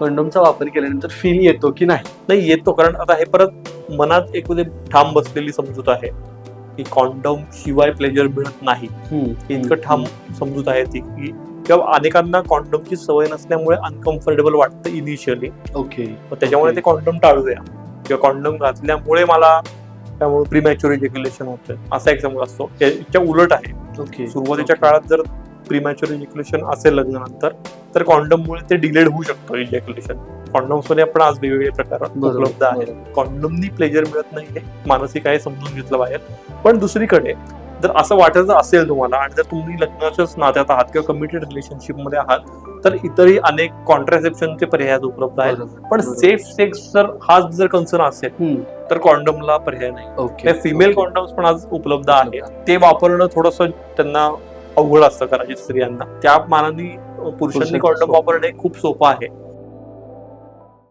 कंडोमचा वापर केल्यानंतर फील येतो की नाही? नाही येतो. कारण आता हे परत मनात एक ठाम बसलेली समजूत आहे की कॉन्डम शिवाय प्लेजर मिळत नाही. इतकं ठाम समजूत आहे ती की किंवा अनेकांना कॉन्डमची सवय नसल्यामुळे अनकम्फर्टेबल वाटतं इनिशियली ओके त्याच्यामुळे ते कॉन्डम टाळूया. किंवा कॉन्डम घातल्यामुळे मला त्यामुळे प्रीमॅच्युअर इजॅक्युलेशन होतं असा एक समज असतो. त्याच्या उलट आहे. ओके सुरुवातीच्या काळात जर प्रीमॅच्युअर इजॅक्युलेशन असेल लग्नानंतर तर कॉन्डममुळे ते डिलेड होऊ शकतं इजॅक्युलेशन कॉन्डम्समध्ये आपण आज वेगवेगळे प्रकार उपलब्ध आहेत. कॉन्डमनी प्लेजर मिळत नाही हे मानसिक आहे समजून घेतलं पाहिजे पण दुसरीकडे जर असं वाटायचं असेल तुम्हाला आणि जर तुम्ही लग्नाच्याच नात्यात आहात किंवा कमिटेड रिलेशनशिपमध्ये आहात तर इतरही अनेक कॉन्ट्रासेप्शनचे पर्याय उपलब्ध आहेत. पण. सेफ सेक्स जर हाच जर कन्सर्न असेल तर कॉन्डमला पर्याय नाही. ओके. फिमेल कॉन्डम्स पण आज उपलब्ध आहेत ते वापरणं थोडस त्यांना अवघड असतं कदाचित स्त्रियांना. त्या मानाने पुरुषांनी कॉन्डम. वापरणे खूप सोपं आहे